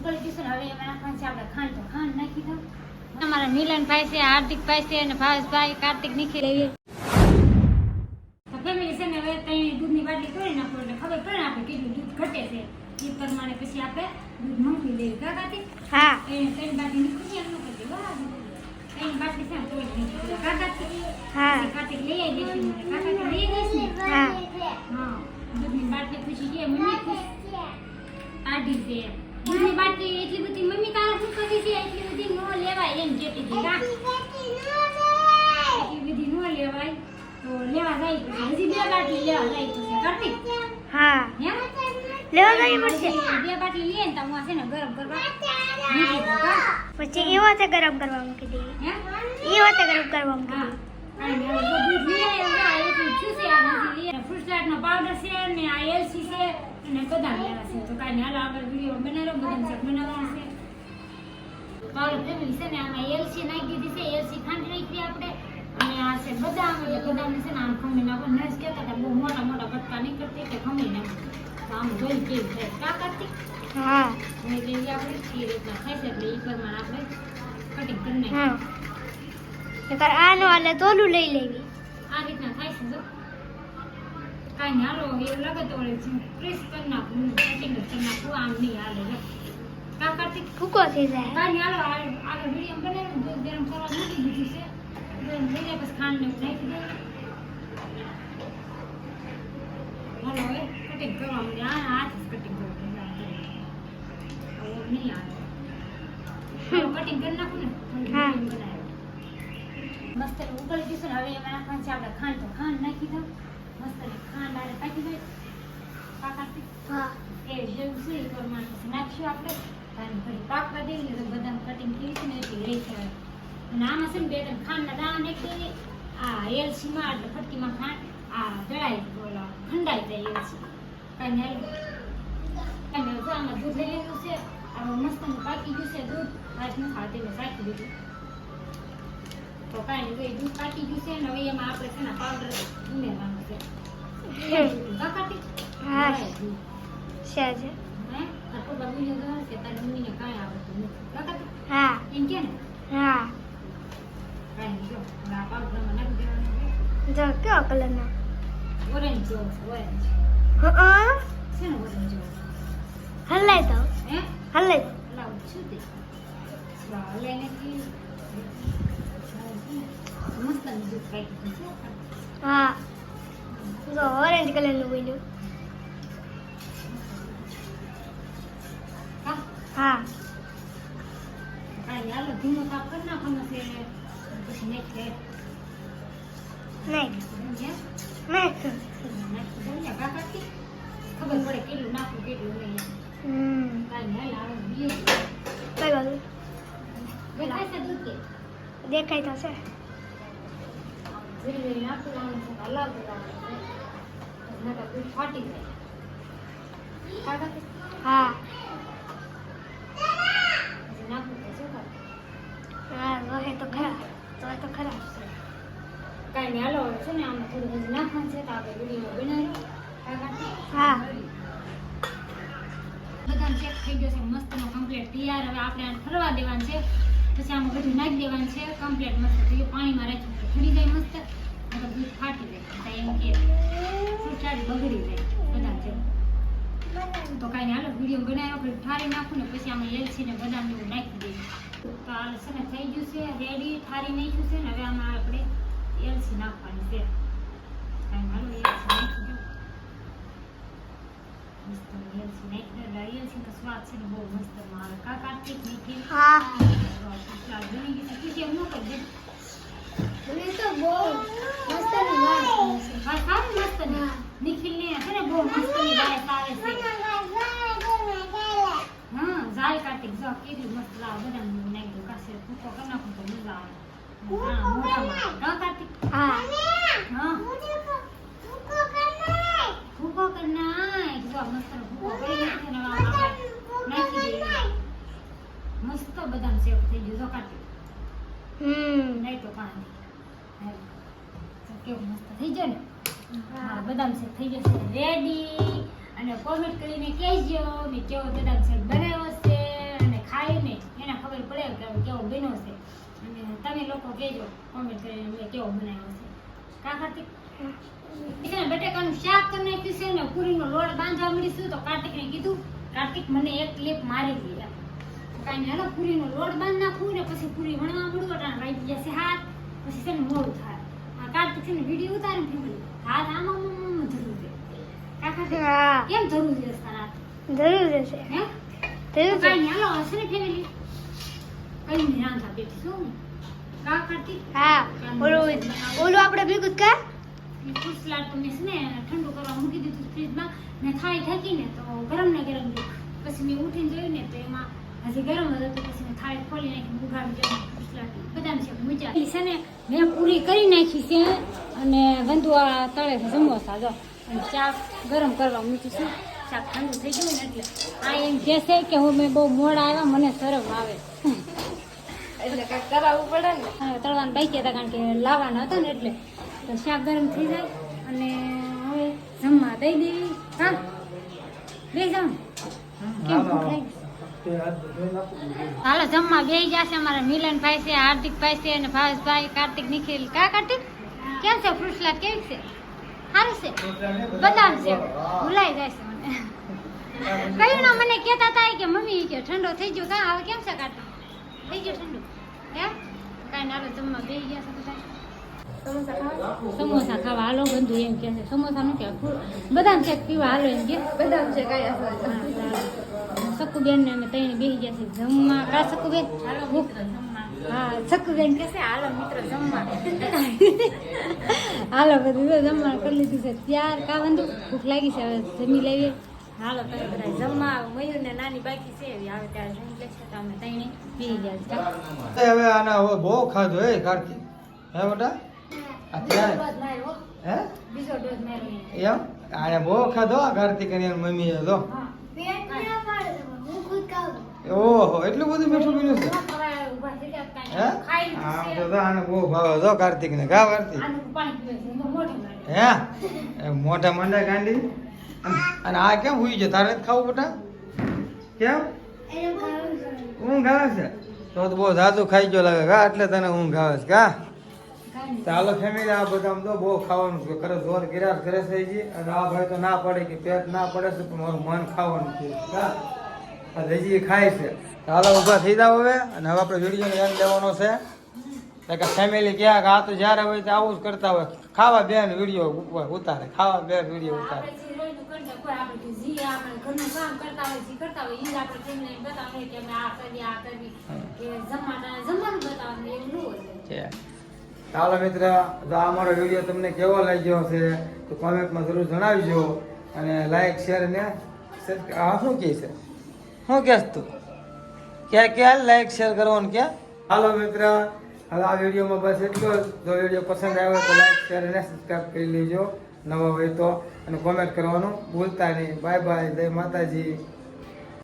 ઉકળી જશે ને હવે એમાં નાખવાનું છે આપણે ખાંડ તો ખાંડ નાખી દો અમારા મિલનભાઈ છે હાર્દિકભાઈ છે અને ભાવેશભાઈ કાર્તિક નિખિલ. તો ફેમિલી છે ને હવે તઈ દૂધની બાટલી તોડી નાખો એટલે ખબર પડે ને આપણે કેટલું દૂધ ઘટે છે. એ પ્રમાણે પછી આપણે દૂધ મંગાવી લઈએ. કા કાર્તિક? હા. એને ત્રણ બાટલી ની ખુશી એમ ન કરતી બરાબર ત્રણ બાટલી છે ને તોડી નાખી કા કાર્તિક? હા. પછી કાર્તિક લઈ આવી જશે મને કા કાર્તિક લઈ આવી જશે ને હા. હા. દૂધની બાટલી ખુશી કે મમ્મી ખુશ કાઢી છે. દૂધની બાટલી એટલી બધી મમ્મી તારા શું કરી છે એટલી બધી નો લેવાય એમ કહેતી હતી કા એટલી બધી નો લેવાય. તો લેવા જાય પછી હજી બે બાટલી લેવા જાય તો કરતી? હા. હે? લેવા પડશે બે બાટલી લઈએ ને તો છે ને ગરમ કરવા? પછી એ વાતે ગરમ કરવા મૂકી દઈએ હે? એ વાતે ગરમ કરવા મૂકી હા. દઈએ બધું એટલું છે, આ નથી ફ્રૂટ પાવડર છે ને આ એલસી છે અને બધા લેવા છે. તો કાંઈ હાલો આપણે વીડિયો બનાવ્યો બદામ શેક બનાવવાનો છે. પાવડર ફેમિલી છે ને આમાં એલસી નાખી દીધી છે. એલસી ખાંડી નાખી આપણે અને આ છે એટલે બદામ છે ને આમ ખમી નાખો નર્સ કહેતા હતા બહુ મોટા મોટા બટકા નહીં કરતી કે ખમી નાખો તો આમ જોઈ કેવી થાય. કા કરતી હા. એટલે એ આપણે. એ રીતના થાય છે એટલે એ પ્રમાણે આપણે કટિંગ કરી નાખીએ. નકર આનો હાલે તોલું લઈ લેવી. આ રીતના થાય છે જો. કાંઈ નહીં હાલો એવું લાગે તો વળી છે. પ્રેસ કરી નાખું કટિંગ જ કરી નાખું આમ નહીં હાલે જો કા કાર્તિક ભૂકો થઈ જાય. કાંઈ નહીં હાલો આ- આગળ વીડિયો બનાવ્યું દૂધ ગરમ કરવા મૂકી દીધું છે. ગરમ થઈ જાય પછી ખાંડ ને એવું નાખી દઈએ હાલો હવે કટિંગ કરવા માંડે. આ હાથ જ કટિંગ કરવા હવે નહીં આવે હાલો કટિંગ કરી નાખું ને હા. બનાવ્યું. મસ્ત ઉકળી જશે ને હવે એમાં નાખવાનું છે આપણે ખાંડ તો ખાંડ નાખી દો મસ્ત ખાંડ આરે પાકી દો. પાકાથી. હા. એ જેવું છે એ પ્રમાણે નાખશું આપણે. અને ફરી પાકવા દઈએ તો બદામ કટિંગ કરી છે ને એટલી રહી અને આમાં છે ને બે ત્રણ ખાંડના દાણા નાખી આ એલસીમાં એટલે ફટકીમાં ખાંડ આ જળાય બોલો ખંડાઈ જાય એલસી. કાંઈ નહીં જો આમાં દૂધ લઈ લીધું છે. આ મસ્ત પાકી ગયું છે દૂધ. આજ ન ખાતે રાખી દીધું. તો કાંઈ નહીં દૂધ પાકી ગયું છે ને હવે એમાં આપણે છે ને પાવડર હા. છે છે? હે? હા. કે ને? જો. હવે આ પાવડરમાં નાખી જો ઓરેન્જ ઓરેન્જ. હા છે ને ઓરેન્જ જેવો હલાય હે? હલાય તો લાવ છું તે. લઈને મસ્ત દૂધ પાકી હા. જો ઓરેન્જ કલરનું બોલ્યું હા. ખબર પડે કેટલું નાખવું કેટલું નહીં. હમ. કાંઈ હાલ આવે કઈ બાજુ દેખાય છે. છે છે હલાવતું છે નકર દૂધ ફાટી જાય હા નાખવું તો શું હા રહે તો ખરાબ તો તો ખરા કાંઈ નહીં હાલો છે ને આમાં થોડું હજી નાખવાનું છે તો આપણે વીડિયો કાકાથી હા ચેક થઈ ગયો છે મસ્તનો કમ્પ્લીટ તૈયાર હવે આપણે આને ફરવા દેવાનું છે પછી આમાં બધું નાખી દેવાનું છે કમ્પ્લીટ મસ્ત થઈ ગયું પાણીમાં રાખ્યું છે ઠરી જાય મસ્ત દૂધ ફાટી જાય એમ કે સારી બગડી જાય બદામ ચેક તો નાખું ને પછી આમાં એલસી ને બદામ એવું નાખી દઈએ ને થઈ ગયું છે રેડી ઠારી નાખ્યું છે ને હવે આમાં આપણે એલસી નાખવાની છે કાંઈ હાલો એલસી નાખી મસ્ત એલસી નાખી એટલે સ્વાદ છે ને બહુ મસ્ત મારે કાકા કાર્તિક નીકળી હા. છે એમ ન કરજે મને તો બહુ મસ્તની વાત હા સારું મસ્ત ને નિખિલને છે ને બહુ મસ્તની વાઈફ આવે છે. હા ઝાલ કાર્તિક જો કેટલી મસ્ત લાવ. બધા નાખી દો. કાશે ફૂકો કરી નાખું તો મજા આવે. હા મોઢામાં હા કાર્તિક હા. હા. ફૂકો કરી નાખ. જો મસ્ત ફૂકો કરી નાખ ને હવે આમાં આપણે નાખી. દઈએ. મસ્ત બદામ શેક થઈ ગયું. જો હમ. નહીં તો પાણી. હા. કેવું મસ્ત થઈ જાય ને? હા બદામ શેક થઈ જશે. રેડી અને કોમેન્ટ કરીને કહેજો મેં કેવો બદામ શેક બનાવ્યો છે અને ખાઈને. એને ખબર પડે કે કેવો બન્યો છે. અને તમે લોકો કહેજો કોમેન્ટ કરીને મેં કેવો બનાવ્યો છે. કા કાર્તિક? બટેકાનું શાક તમને પીસે ને, પૂરીનો લોટ બાંધવા મળીશું તો કાર્તિકને કીધું, કાર્તિક, મને એક લેપ મારી દીધા કાંઈ ને પૂરીનો લોટ બાંધ નાખું ને પછી કાર્તિક વીડિયો ઉતારે ને હાથ આમાં આમ આમ ધરવું છે. કેમ ધરવું છે સારા? જરૂર રહેશે હે? જરૂર છે. કાઈ હાલો હશે ને ફેમિલી કઈ રાંધા બેઠી શું કા કાર્તિક હા. ઓલું ઓલું આપણે ભેગું કા ફૂસલાટ તો મેં છે ને ઠંડુ કરવા મૂકી દીધું ફ્રીજમાં ને થાળી ઠેકીને તો ગરમ ને ગરમ. પછી મેં ઉઠીને જોયું ને તો એમાં હજી ગરમ હતું પછી મેં થાળી ખોલી નાખી જોયું ફૂસલાટ બદામ છે? ને મેં પૂરી કરી નાખી છે અને વંધુ આ તળે છે સમોસા જો. અને ચા ગરમ કરવા મૂકી છું. ચા ઠંડુ થઈ ગયું ને એટલે આ એમ કહે છે કે હું મેં બહુ મોડા આવ્યા મને શરમ આવે. એટલે કંઈક કરાવવું પડે ને? હા, તળવાનું બાકી હતા કારણ કે લાવવાના હતા ને એટલે. તો શાક ગરમ થઈ જાય અને હવે જમવા દઈ દેવી હા બે જાઉં કેમ ભૂખ લાગી? હાલો જમવા બે જશે અમારા મિલનભાઈ છે હાર્દિકભાઈ છે અને ભાવેશભાઈ કાર્તિક નિખિલ. કા કાર્તિક? કેમ છે ફ્રૂટ સલાડ કેવી છે? સારું છે? બદામ છે. ભૂલાઈ જાય છે મને. કયું ના મને કહેતા હતા કે મમ્મી કે ઠંડો થઈ ગયો. કા હવે કેમ છે કાર્તિક થઈ ગયો ઠંડો. હે? કાંઈ હાલો જમવા બે ગયા છે બધા. સમોસા ખાવા? સમોસા ખાવા. હાલો બંધુ એમ કે છે. સમોસા નું કે બદામ શેક પીવા. હાલો એમ કે બદામ અસર સકુબેન ને અમે ત્રણ બેસી ગયા છે જમવા. કા સકુબેન હા સકુબેન કે છે હાલો મિત્ર જમવા. હાલો બધું જો જમવા કરી લીધું છે. ત્યાર કા બંધુ ભૂખ લાગી છે હવે જમી લઈએ. હાલો તમે બધા જમવા મયુર ને નાની બાકી છે એવી આવે ત્યારે જમી તો અમે ત્રણે બેસી ગયા છે હવે આના હવે બહુ ખાધો હે કાર્તિક હે બેટા અત્યારે હે. બીજો ડોઝ માર્યો એમ? આને બહુ ખાધો કાર્તિક અને એની મમ્મીએ તો હા પેટ ના પાડે હું ખુદ ખાઉં ઓહો એટલું બધું મીઠું પીનું છે? આમ. તો આને બહુ ભાવે જો કાર્તિક ને કા કાર્તિક. હે? મોઢા મંડા ગાંડી? અને આ કેમ હુઈ છે તારે ખાવું બેટા કેમ? ઊંઘ આવે છે? તો તો બહુ ઝાઝું ખાઈ ગયો લાગે કા? એટલે તને ઊંઘ આવે છે કા? ચાલો ફેમિલી આ બધા તો બહુ ખાવાનું છે. ખરે જોર ગિરાર કરે છે અને આ ભાઈ તો ના પડે કે પેટ ના પડે છે પણ મારું મન ખાવાનું છે કા? રજી ખાય છે. ચાલો ઊભા થઈ જાવ હવે અને હવે આપણે વીડિયો ધ્યાન લેવાનો છે. કે ફેમિલી ક્યાંક આ તો જ્યારે હોય તો આવું જ કરતા હોય. ખાવા બેન વીડિયો ઉતારે ખાવા બેન વીડિયો ઉતારે. ચાલો મિત્ર જો આ અમારો વીડિયો તમને કેવો લાગ્યો છે તો કોમેન્ટમાં જરૂર જણાવજો. અને લાઈક શેર ને આ શું કહે છે? શું કહેશ તું? ક્યાં ક્યાં? લાઈક શેર કરવાનું ક્યાં? હાલો મિત્ર, હવે આ વિડીયોમાં બસ એટલો જો. વીડિયો પસંદ આવ્યો તો લાઈક શેર અને સબસ્ક્રાઈબ કરી લેજો. નવા હોય તો. અને કોમેન્ટ કરવાનું ભૂલતા નહીં. બાય બાય જય માતાજી.